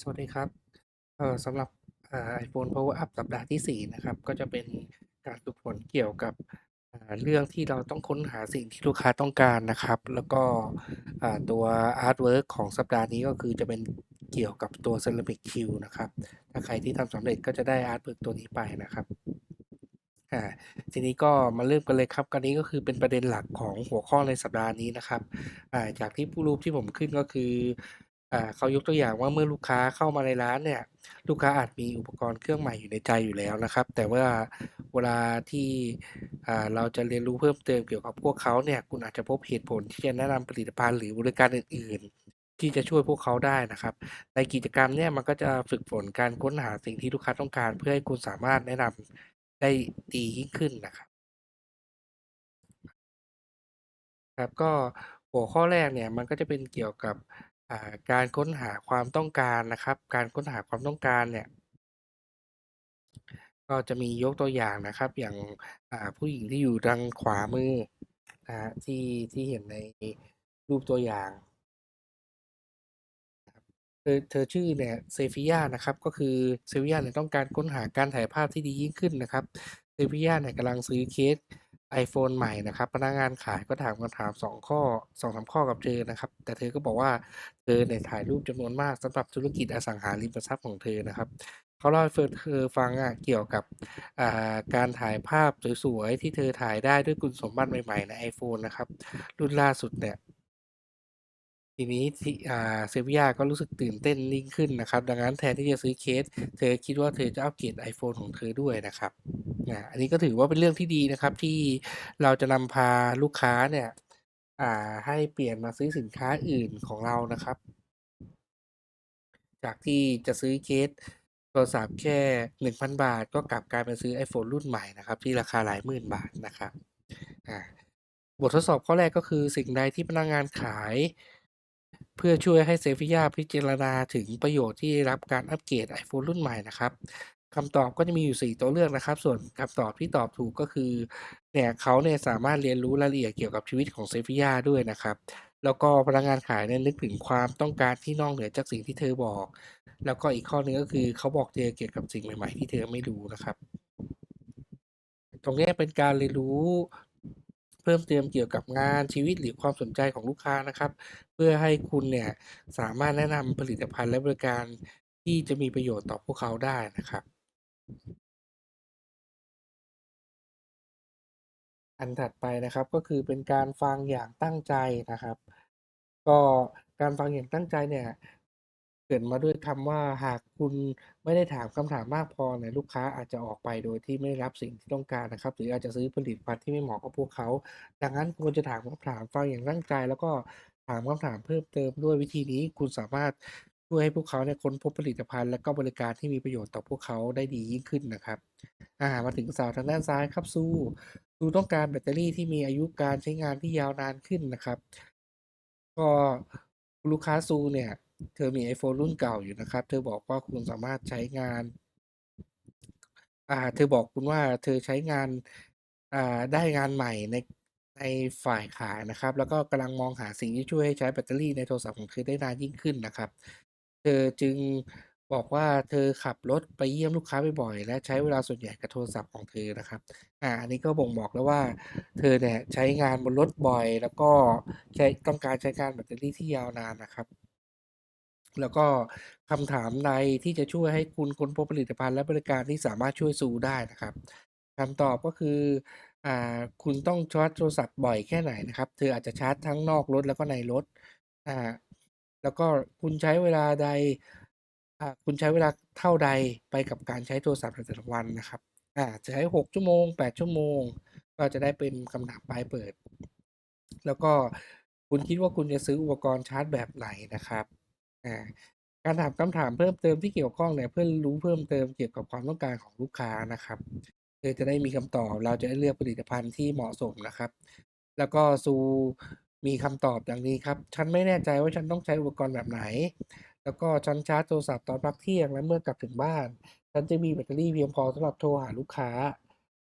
สวัสดีครับเอ่อสำหรับไอ่า iPhone Power Up สัปดาห์ที่ 4 นะครับ ก็จะเป็นการฝึกฝนเกี่ยวกับเรื่องที่เราต้องค้นหาสิ่งที่ลูกค้าต้องการนะครับ แล้วก็ตัวอาร์ตเวิร์กของสัปดาห์นี้ก็คือจะเป็นเกี่ยวกับตัว Ceramic Q นะครับ ถ้าใครที่ทำสำเร็จก็จะได้อาร์ตเวิร์กตัวนี้ไปนะครับอ่าทีนี้ก็มาเริ่มกันเลยครับอันนี้ก็คือเป็นประเด็นหลักของหัวข้อในสัปดาห์นี้นะครับอ่าจากที่ผู้รูปที่ผมขึ้นก็คือ เขายกตัวอย่างว่าเมื่อลูกค้าเข้ามาในร้านเนี่ย ลูกค้าอาจมีอุปกรณ์เครื่องใหม่อยู่ในใจอยู่แล้วนะครับ แต่ว่าเวลาที่เราจะเรียนรู้เพิ่มเติมเกี่ยวกับพวกเขาเนี่ย คุณอาจจะพบเหตุผลที่จะแนะนำผลิตภัณฑ์หรือบริการอื่น ๆ ที่จะช่วยพวกเขาได้นะครับ ในกิจกรรมเนี่ยมันก็จะฝึกฝนการค้นหาสิ่งที่ลูกค้าต้องการ เพื่อให้คุณสามารถแนะนำได้ดียิ่งขึ้นนะครับ ครับก็หัวข้อแรกเนี่ยมันก็จะเป็นเกี่ยวกับ อ่า การค้นหาความต้องการนะครับ การค้นหาความต้องการเนี่ย ก็จะมียกตัวอย่างนะครับ อย่าง อ่า ผู้หญิงที่อยู่ทางขวามือนะครับ ที่ ที่เห็นในรูปตัวอย่าง เธอ เธอชื่อเนี่ย Selphia นะครับ ก็คือ Selphia เนี่ยต้องการค้นหาการถ่ายภาพที่ดียิ่งขึ้นนะครับ Selphia เนี่ยกำลังซื้อเคส iPhone ใหม่นะครับพนักงานขายก็ถามคำถาม 2 ข้อ2-3ข้อกับเธอนะครับ แต่เธอก็บอกว่าเธอเนี่ยถ่ายรูปจำนวนมากสำหรับธุรกิจอสังหาริมทรัพย์ของเธอนะครับเขาเล่าให้เธอฟังอะเกี่ยวกับการถ่ายภาพสวยๆที่เธอถ่ายได้ด้วยคุณสมบัติใหม่ๆใน iPhone นะครับ รุ่นล่าสุดเนี่ย ทีนี้ที่อ่า Selphia ก็รู้สึกตื่นเต้นยิ่งขึ้นนะครับ ดังนั้นแทนที่จะซื้อเคส เธอคิดว่าเธอจะอัปเกรด iPhone ของเธอด้วยนะครับอ่าอันนี้ก็ถือว่าเป็นเรื่องที่ดีนะครับ ที่เราจะนำพาลูกค้าเนี่ยอ่าให้เปลี่ยนมาซื้อสินค้าอื่นของเรานะครับ จากที่จะซื้อเคสโทรศัพท์แค่ 1,000 บาท ก็กลับกลายเป็นซื้อ iPhone รุ่นใหม่นะครับ ที่ราคาหลายหมื่นบาทนะครับอ่าบททดสอบข้อแรกก็คือสิ่งใดที่พนักงานขาย เพื่อช่วยให้ Selphia พิจารณาถึงประโยชน์ที่ได้รับการอัปเกรด iPhone รุ่นใหม่นะครับคำตอบก็จะมีอยู่ 4 ตัวเลือกนะครับ ส่วนคำตอบที่ตอบถูกก็คือเนี่ยเขาเนี่ยสามารถเรียนรู้รายละเอียดเกี่ยวกับชีวิตของ Selphia ด้วยนะครับ แล้วก็พนักงานขายเนี่ยนึกถึงความต้องการที่นอกเหนือจากสิ่งที่เธอบอก แล้วก็อีกข้อหนึ่งก็คือเขาบอกเธอเกี่ยวกับสิ่งใหม่ ๆ ที่เธอไม่รู้นะครับ ตรงนี้เป็นการเรียนรู้ พิ่มเติมเกี่ยวกับงานชีวิตหรือความสนใจของลูกค้านะครับ เพื่อให้คุณเนี่ยสามารถแนะนำผลิตภัณฑ์และบริการที่จะมีประโยชน์ต่อพวกเขาได้นะครับ อันถัดไปนะครับก็คือเป็นการฟังอย่างตั้งใจนะครับ ก็การฟังอย่างตั้งใจเนี่ย เกริ่นมาด้วยคำว่าหากคุณไม่ได้ถามคำถามมากพอเนี่ยลูกค้าอาจจะออกไปโดยที่ไม่ได้รับสิ่งที่ต้องการนะครับ หรืออาจจะซื้อผลิตภัณฑ์ที่ไม่เหมาะกับพวกเขา ดังนั้นควรจะถามคำถามฟังอย่างตั้งใจ แล้วก็ถามคำถามเพิ่มเติมด้วยวิธีนี้คุณสามารถช่วยให้พวกเขาเนี่ยค้นพบผลิตภัณฑ์ และก็บริการที่มีประโยชน์ต่อพวกเขาได้ดียิ่งขึ้นนะครับอ่ามาถึงสาวทางด้านซ้ายครับซูซูต้องการแบตเตอรี่ที่มีอายุการใช้งานที่ยาวนานขึ้นนะครับ ก็ลูกค้าซูเนี่ย เธอมี iPhone รุ่นเก่าอยู่นะครับ เธอบอกว่าคุณสามารถใช้งาน อ่า เธอบอกคุณว่าเธอใช้งาน อ่า ได้งานใหม่ในในฝ่ายขายนะครับ แล้วก็กำลังมองหาสิ่งที่ช่วยให้ใช้แบตเตอรี่ในโทรศัพท์ของเธอได้นานยิ่งขึ้นนะครับ เธอจึงบอกว่าเธอขับรถไปเยี่ยมลูกค้าบ่อยๆและใช้เวลาส่วนใหญ่กับโทรศัพท์ของเธอนะครับ อ่า อันนี้ก็บ่งบอกแล้วว่า เธอเนี่ยใช้งานบนรถบ่อย แล้วก็ใช้ต้องการใช้การแบตเตอรี่ที่ยาวนานนะครับ แล้วก็คำถามใดที่จะช่วยให้คุณค้นพบผลิตภัณฑ์และบริการที่สามารถช่วยซูได้นะครับคำตอบก็คืออคุณต้องชาร์จโทรศัพท์บ่อยแค่ไหนนะครับเธออาจจะชาร์จทั้งนอกรถแล้วก็ในรถอ่าแล้วก็คุณใช้เวลาใดอ่าคุณใช้เวลาเท่าใดไปกับการใช้โทรศัพท์ในแต่ละวันนะครับอ่าจะใช้ 6 ชั่วโมง 8 ชั่วโมง ก็จะได้เป็นคำถามปลายเปิด แล้วก็คุณคิดว่าคุณจะซื้ออุปกรณ์ชาร์จแบบไหนนะครับ การถามคำถามเพิ่มเติมที่เกี่ยวข้องเนี่ยเพื่อรู้เพิ่มเติมเกี่ยวกับความต้องการของลูกค้านะครับเธอจะได้มีคำตอบเราจะได้เลือกผลิตภัณฑ์ที่เหมาะสมนะครับ แล้วก็ซูมีคำตอบดังนี้ครับ ฉันไม่แน่ใจว่าฉันต้องใช้อุปกรณ์แบบไหน แล้วก็ฉันชาร์จโทรศัพท์ตอนพักเที่ยงและเมื่อกลับถึงบ้าน ฉันจะมีแบตเตอรี่เพียงพอสำหรับโทรหาลูกค้า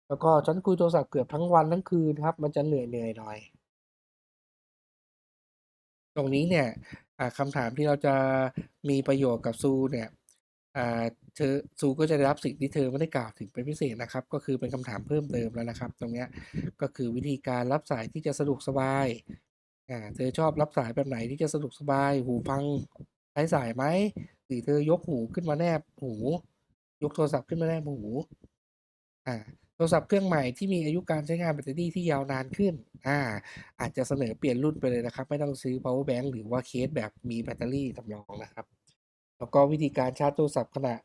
แล้วก็ฉันคุยโทรศัพท์เกือบทั้งวันทั้งคืนครับ มันจะเหนื่อยๆหน่อย ตรงนี้เนี่ย คำถามที่เราจะมีประโยชน์กับซูเนี่ยเธอซูก็จะได้รับสิ่งที่เธอไม่ได้กล่าวถึงเป็นพิเศษนะครับ ก็คือเป็นคำถามเพิ่มเติมแล้วนะครับ ตรงนี้ก็คือวิธีการรับสายที่จะสะดวกสบายเธอชอบรับสายแบบไหนที่จะสะดวกสบาย หูฟังใช้สายไหมหรือเธอยกหูขึ้นมาแนบหู ยกโทรศัพท์ขึ้นมาแนบหูอ่าโทรศัพท์เครื่องใหม่ที่มีอายุการใช้งานแบตเตอรี่ที่ยาวนานขึ้น อ่า อาจจะเสนอเปลี่ยนรุ่นไปเลยนะครับ ไม่ต้องซื้อ power bank หรือว่าเคสแบบมีแบตเตอรี่สำรองนะครับ แล้วก็วิธีการชาร์จโทรศัพท์ขณะ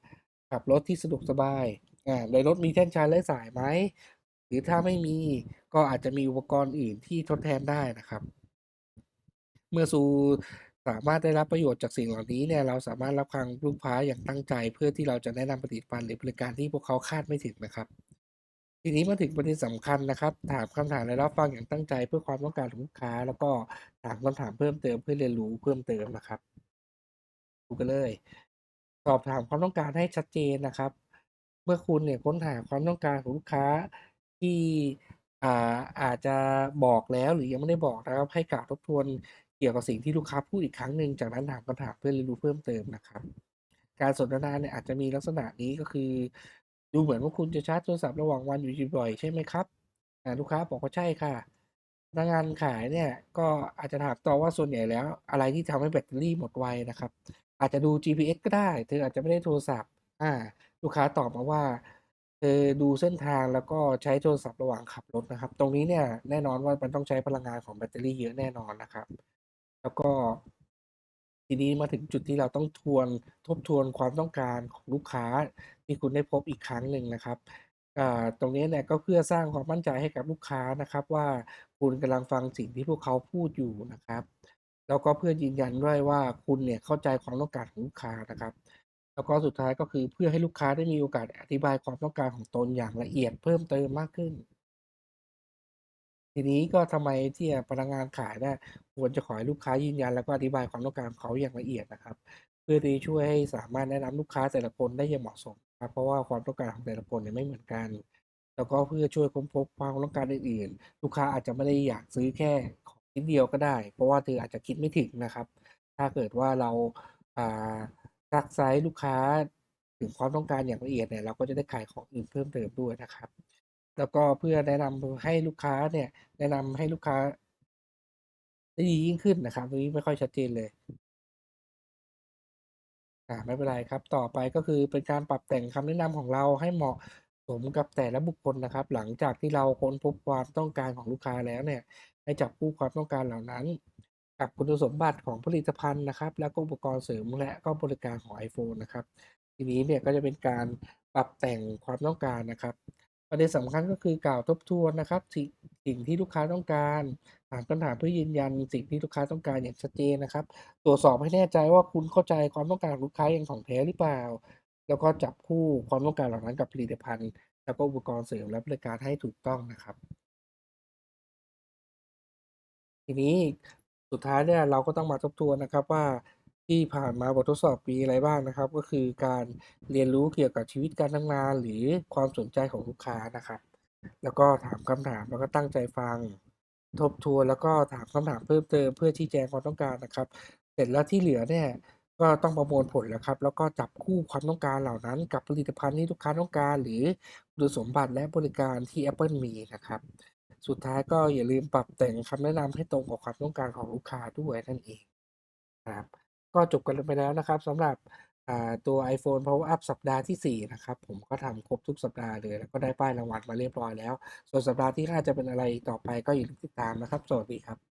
ขับรถที่สะดวกสบาย อ่า ในรถมีแท่นชาร์จไร้สายไหม หรือถ้าไม่มีก็อาจจะมีอุปกรณ์อื่นที่ทดแทนได้นะครับ เมื่อซูสามารถได้รับประโยชน์จากสิ่งเหล่านี้เนี่ยเราสามารถรับฟังลูกค้าอย่างตั้งใจ เพื่อที่เราจะแนะนำผลิตภัณฑ์หรือบริการที่พวกเขาคาดไม่ถึงนะครับ ทีนี้มาถึงประเด็นสำคัญนะครับ ถามคำถามและรับฟังอย่างตั้งใจเพื่อความต้องการของลูกค้า แล้วก็ถามคำถามเพิ่มเติมเพื่อเรียนรู้เพิ่มเติมนะครับดูกันเลย สอบถามความต้องการให้ชัดเจนนะครับ เมื่อคุณเนี่ยค้นหาความต้องการของลูกค้าที่อ่าอาจจะบอกแล้วหรือยังไม่ได้บอกนะครับ ให้กล่าวทบทวนเกี่ยวกับสิ่งที่ลูกค้าพูดอีกครั้งหนึ่งจากนั้นถามคำถามเพื่อเรียนรู้เพิ่มเติมนะครับ การสนทนาเนี่ยอาจจะมีลักษณะนี้ก็คือ ดูเหมือนว่าคุณจะชาร์จโทรศัพท์ระหว่างวันอยู่บ่อยๆใช่ไหมครับลูกค้าบอกว่าใช่ค่ะพนักงานขายเนี่ยก็อาจจะถามต่อว่าส่วนใหญ่แล้ว อะไรที่ทำให้แบตเตอรี่หมดไวนะครับ อาจจะดู GPS ก็ได้เธออาจจะไม่ได้โทรศัพท์อ่าลูกค้าตอบมาว่าเธอดูเส้นทางแล้วก็ใช้โทรศัพท์ระหว่างขับรถนะครับ ตรงนี้เนี่ยแน่นอนว่ามันต้องใช้พลังงานของแบตเตอรี่เยอะแน่นอนนะครับ แล้วก็ทีนี้มาถึงจุดที่เราต้องทวนทบทวนความต้องการของลูกค้า ที่คุณได้พบอีกครั้งหนึ่งนะครับตรงนี้เนี่ยก็เพื่อสร้างความมั่นใจให้กับลูกค้านะครับ ว่าคุณกำลังฟังสิ่งที่พวกเขาพูดอยู่นะครับ แล้วก็เพื่อยืนยันด้วยว่าคุณเนี่ยเข้าใจความต้องการของลูกค้านะครับ แล้วก็สุดท้ายก็คือเพื่อให้ลูกค้าได้มีโอกาสอธิบายความต้องการของตนอย่างละเอียดเพิ่มเติมมากขึ้น ทีนี้ก็ทำไมที่พนักงานขายเนี่ยควรจะขอให้ลูกค้ายืนยัน แล้วก็อธิบายความต้องการของเขาอย่างละเอียดนะครับ เพื่อที่ช่วยให้สามารถแนะนำลูกค้าแต่ละคนได้อย่างเหมาะสม ครับเพราะว่าความต้องการของแต่ละคนเนี่ยไม่เหมือนกัน แล้วก็เพื่อช่วยค้นพบความต้องการอื่นๆ ลูกค้าอาจจะไม่ได้อยากซื้อแค่ของชิ้นเดียวก็ได้ เพราะว่าเธออาจจะคิดไม่ถึงนะครับ ถ้าเกิดว่าเราอ่าซักไซส์ลูกค้าถึงความต้องการอย่างละเอียดเนี่ยเราก็จะได้ขายของอื่นเพิ่มเติมด้วยนะครับ แล้วก็เพื่อแนะนำให้ลูกค้าเนี่ยแนะนำให้ลูกค้าได้ดียิ่งขึ้นนะครับตรงนี้ไม่ค่อยชัดเจนเลย อ่าไม่เป็นไรครับ ต่อไปก็คือเป็นการปรับแต่งคำแนะนำของเราให้เหมาะสมกับแต่ละบุคคลนะครับ หลังจากที่เราค้นพบความต้องการของลูกค้าแล้วเนี่ยให้จับคู่ความต้องการเหล่านั้น กับคุณสมบัติของผลิตภัณฑ์นะครับ แล้วก็อุปกรณ์เสริมและก็บริการของ iPhone นะครับ ทีนี้เนี่ยก็จะเป็นการปรับแต่งความต้องการนะครับ ประเด็นสำคัญก็คือกล่าวทบทวนนะครับสิ่งสิ่งที่ลูกค้าต้องการถามคำถามเพื่อยืนยันสิ่งที่ลูกค้าต้องการอย่างชัดเจนนะครับ ตรวจสอบให้แน่ใจว่าคุณเข้าใจความต้องการของลูกค้าอย่างถ่องแท้หรือเปล่า แล้วก็จับคู่ความต้องการเหล่านั้นกับผลิตภัณฑ์ แล้วก็อุปกรณ์เสริมและบริการให้ถูกต้องนะครับ ทีนี้สุดท้ายเนี่ยเราก็ต้องมาทบทวนนะครับว่า ที่ผ่านมาบททดสอบมีอะไรบ้างนะครับ ก็คือการเรียนรู้เกี่ยวกับชีวิตการทำงาน หรือความสนใจของลูกค้านะครับ แล้วก็ถามคำถามแล้วก็ตั้งใจฟัง ทบทวนแล้วก็ถามคำถามเพิ่มเติมเพื่อชี้แจงความต้องการนะครับ เสร็จแล้วที่เหลือเนี่ยก็ต้องประมวลผลแล้วครับ แล้วก็จับคู่ความต้องการเหล่านั้น กับผลิตภัณฑ์ที่ลูกค้าต้องการ หรือคุณสมบัติและบริการที่ Apple มีนะครับ สุดท้ายก็อย่าลืมปรับแต่งคำแนะนำให้ตรงกับความต้องการของลูกค้าด้วยนั่นเองครับ ก็จบกันไปแล้วนะครับสำหรับตัว iPhone Power Up สัปดาห์ที่ 4 นะครับ ผมก็ทำครบทุกสัปดาห์เลย แล้วก็ได้ป้ายรางวัลมาเรียบร้อยแล้ว ส่วนสัปดาห์ที่ 5 จะเป็นอะไรต่อไปก็อย่าลืมติดตามนะครับ สวัสดีครับ